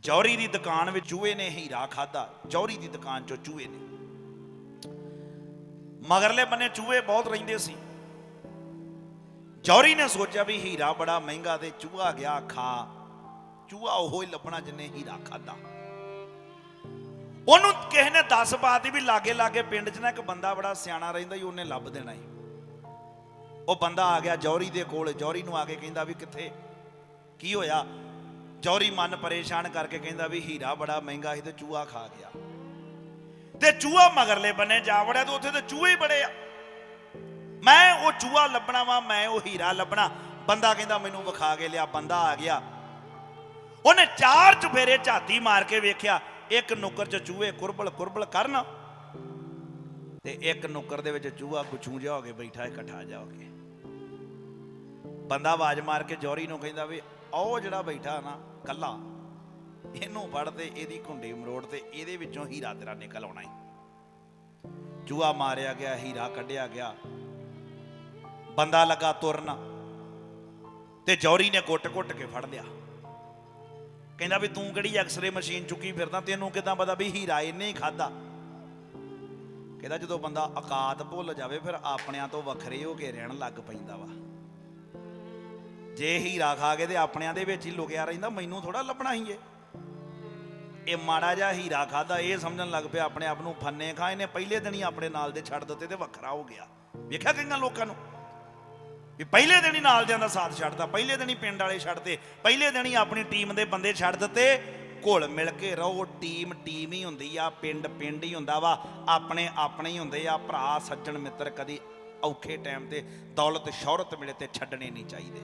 ਜੌਹਰੀ ਦੀ ਦੁਕਾਨ ਵਿੱਚ ਚੂਹੇ ਨੇ ਹੀਰਾ ਖਾਦਾ ਜੌਹਰੀ ਦੀ ਦੁਕਾਨ ਚੋਂ ਚੂਹੇ ਨੇ। ਮਗਰਲੇ ਬੰਨੇ ਚੂਹੇ ਬਹੁਤ ਰਹਿੰਦੇ ਸੀ। ਜੌਹਰੀ ਨੇ ਸੋਚਿਆ ਵੀ ਹੀਰਾ ਬੜਾ ਮਹਿੰਗਾ ਤੇ ਚੂਹਾ ਗਿਆ ਖਾ। ਚੂਹਾ ਉਹ ਹੀ ਲੱਭਣਾ ਜਿੰਨੇ ਹੀਰਾ ਖਾਦਾ ਉਹਨੂੰ ਕਿਸੇ ਨੇ ਦੱਸ ਬਾਤੀ ਵੀ ਲਾਗੇ ਲਾਗੇ ਪਿੰਡ 'ਚ ਨਾ ਇੱਕ ਬੰਦਾ ਬੜਾ ਸਿਆਣਾ ਰਹਿੰਦਾ ਹੀ ਉਹਨੇ ਲੱਭ ਦੇਣਾ ਹੀ ਉਹ ਬੰਦਾ ਆ ਗਿਆ ਜੌਹਰੀ ਦੇ ਕੋਲ। ਜੌਹਰੀ ਨੂੰ ਆ ਕੇ ਕਹਿੰਦਾ ਵੀ ਕਿੱਥੇ? ਕੀ ਹੋਇਆ? ਜੌਹਰੀ ਮਨ ਪਰੇਸ਼ਾਨ ਕਰਕੇ ਕਹਿੰਦਾ ਵੀ ਹੀਰਾ ਬੜਾ ਮਹਿੰਗਾ ਸੀ ਤੇ ਚੂਹਾ ਖਾ ਗਿਆ। ਤੇ ਚੂਹਾ ਮਗਰਲੇ ਬੰਨੇ ਜਾ ਵੜਿਆ ਤੇ ਉੱਥੇ ਤੇ ਚੂਹੇ ਹੀ ਬੜੇ ਆ। ਮੈਂ ਉਹ ਚੂਹਾ ਲੱਭਣਾ ਵਾ, ਮੈਂ ਉਹ ਹੀਰਾ ਲੱਭਣਾ। ਬੰਦਾ ਕਹਿੰਦਾ ਮੈਨੂੰ ਵਿਖਾ ਕੇ ਲਿਆ, ਬੰਦਾ ਆ ਗਿਆ। ਉਹਨੇ ਚਾਰ ਚੁਫੇਰੇ ਝਾਤੀ ਮਾਰ ਕੇ ਵੇਖਿਆ, ਇੱਕ ਨੁੱਕਰ 'ਚ ਚੂਹੇ ਕੁਰਬਲ ਕੁਰਬਲ ਕਰਨ ਤੇ ਇੱਕ ਨੁੱਕਰ ਦੇ ਵਿੱਚ ਚੂਹਾ ਗੁੱਛੂ ਜਿਹਾ ਹੋ ਕੇ ਬੈਠਾ, ਇਕੱਠਾ ਜਾ ਹੋ ਕੇ। ਬੰਦਾ ਆਵਾਜ਼ ਮਾਰ ਕੇ ਜੌਰੀ ਨੂੰ ਕਹਿੰਦਾ ਵੀ ਉਹ ਜਿਹੜਾ ਬੈਠਾ ਨਾ ਕੱਲਾ, ਇਹਨੂੰ ਫੜ ਤੇ ਇਹਦੀ ਘੁੰਡੀ ਮਰੋੜ ਤੇ ਇਹਦੇ ਵਿੱਚੋਂ ਹੀਰਾ ਤੇਰਾ ਨਿਕਲ ਆਉਣਾ ਈ। ਜੂਆ ਮਾਰਿਆ ਗਿਆ, ਹੀਰਾ ਕੱਢਿਆ ਗਿਆ। ਬੰਦਾ ਲੱਗਾ ਤੁਰਨ ਤੇ ਜੌਰੀ ਨੇ ਗੁੱਟ-ਗੁੱਟ ਕੇ ਫੜ ਲਿਆ। ਕਹਿੰਦਾ ਵੀ ਤੂੰ ਕਿਹੜੀ ਐਕਸਰੇ ਮਸ਼ੀਨ ਚੁੱਕੀ ਫਿਰਦਾ, ਤੈਨੂੰ ਕਿਦਾਂ ਪਤਾ ਵੀ ਹੀਰਾ ਇਹਨੇ ਹੀ ਖਾਦਾ ਕਹਿੰਦਾ ਜਦੋਂ ਬੰਦਾ ਔਕਾਤ ਭੁੱਲ ਜਾਵੇ, ਫਿਰ ਆਪਣਿਆਂ ਤੋਂ ਵੱਖਰੇ ਹੋ ਕੇ ਰਹਿਣ ਲੱਗ ਪੈਂਦਾ ਵਾ। ਜੇ ਹੀਰਾ ਖਾ ਕੇ ਤੇ ਆਪਣਿਆਂ ਦੇ ਵਿੱਚ ਹੀ ਲੁਕਿਆ ਰਹਿੰਦਾ, ਮੈਨੂੰ ਥੋੜਾ ਲੱਭਣਾ ਹੀ ਏ। ਇਹ ਮਾੜਾ ਜਿਹਾ ਹੀਰਾ ਖਾਦਾ ਇਹ ਸਮਝਣ ਲੱਗ ਪਿਆ, ਆਪਣੇ ਆਪ ਨੂੰ ਫੰਨੇ ਖਾ, ਇਹਨੇ ਪਹਿਲੇ ਦਿਨ ਹੀ ਆਪਣੇ ਨਾਲ ਦੇ ਛੱਡ ਦਿੱਤੇ ਤੇ ਵੱਖਰਾ ਹੋ ਗਿਆ। ਵੇਖਿਆ ਕਈਆਂ ਲੋਕਾਂ ਨੂੰ? ਵੀ ਪਹਿਲੇ ਦਿਨ ਹੀ ਨਾਲ ਦਿਆਂ ਦਾ ਸਾਥ ਛੱਡਦਾ ਪਹਿਲੇ ਦਿਨ ਹੀ ਪਿੰਡ ਵਾਲੇ ਛੱਡਦੇ ਪਹਿਲੇ ਦਿਨ ਹੀ ਆਪਣੀ ਟੀਮ ਦੇ ਬੰਦੇ ਛੱਡ ਦਿੱਤੇ। ਘੁਲ ਮਿਲ ਕੇ ਰਹੋ, ਟੀਮ ਟੀਮ ਹੀ ਹੁੰਦੀ ਆ, ਪਿੰਡ ਪਿੰਡ ਹੀ ਹੁੰਦਾ ਵਾ, ਆਪਣੇ ਆਪਣੇ ਹੀ ਹੁੰਦੇ ਆ। ਭਰਾ, ਸੱਜਣ ਮਿੱਤਰ ਕਦੀ ਔਖੇ ਟਾਈਮ ਤੇ ਦੌਲਤ, ਸ਼ੌਹਰਤ ਮਿਲੇ ਤੇ ਛੱਡਣੇ ਨਹੀਂ ਚਾਹੀਦੇ।